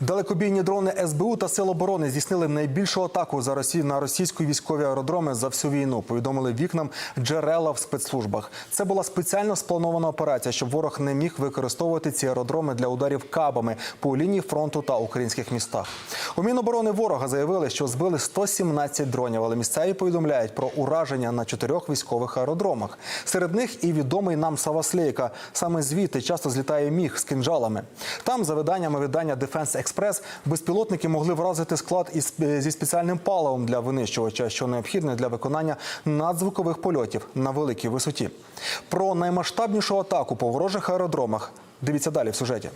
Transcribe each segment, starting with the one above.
Далекобійні дрони СБУ та Сил оборони здійснили найбільшу атаку за Росію на російські військові аеродроми за всю війну. Повідомили вікнам джерела в спецслужбах. Це була спеціально спланована операція, щоб ворог не міг використовувати ці аеродроми для ударів кабами по лінії фронту та українських містах. У Міноборони ворога заявили, що збили 117 дронів, але місцеві повідомляють про ураження на чотирьох військових аеродромах. Серед них і відомий нам Саваслейка. Саме звідти часто злітає міг з кинджалами. Там, за виданнями видання Defense Express, безпілотники могли вразити склад із зі спеціальним паливом для винищувача, що необхідне для виконання надзвукових польотів на великій висоті. Про наймасштабнішу атаку по ворожих аеродромах дивіться далі в сюжеті.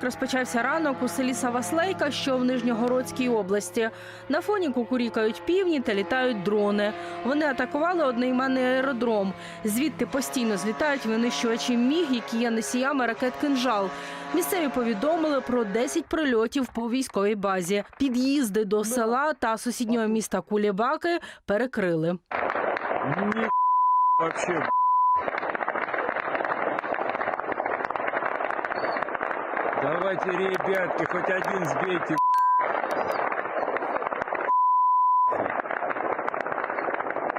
Так розпочався ранок у селі Саваслейка, що в Нижньогородській області. На фоні кукурікають півні та літають дрони. Вони атакували одноіменний аеродром. Звідти постійно злітають винищувачі міг, які є носіями ракет кинжал. Місцеві повідомили про 10 прильотів по військовій базі. Під'їзди до села та сусіднього міста Кулібаки перекрили. Ни вообще. Давайте, ребятки, хоть один сбейте.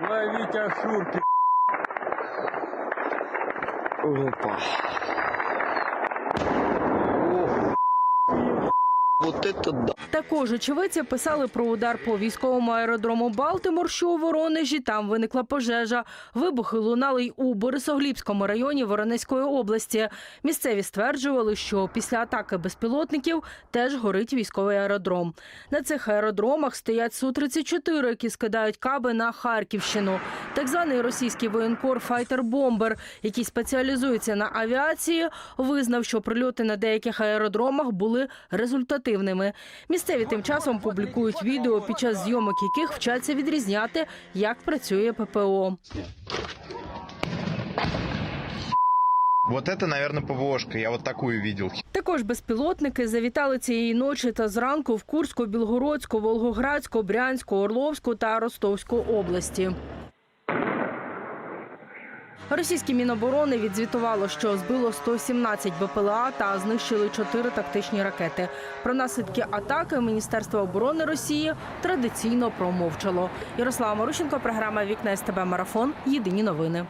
Ловите ошурки. Опа. Это да. Також очевидці писали про удар по військовому аеродрому Балтимор, що у Воронежі. Там виникла пожежа. Вибухи лунали й у Борисоглібському районі Воронезької області. Місцеві стверджували, що після атаки безпілотників теж горить військовий аеродром. На цих аеродромах стоять Су-34, які скидають каби на Харківщину. Так званий російський воєнкор Файтер Бомбер, який спеціалізується на авіації, визнав, що прильоти на деяких аеродромах були результативними. Місцеві тим часом публікують відео, під час зйомок яких вчаться відрізняти, як працює ППО. Вот это, наверное, ПВОшка. Я вот такую видел. Також безпілотники завітали цієї ночі та зранку в Курську, Білгородську, Волгоградську, Брянську, Орловську та Ростовську області. Російське міноборони відзвітувало, що збило 117 БПЛА та знищили 4 тактичні ракети. Про наслідки атаки Міністерство оборони Росії традиційно промовчало. Ярослава Марущенко, програма Вікна СТБ Марафон. Єдині новини.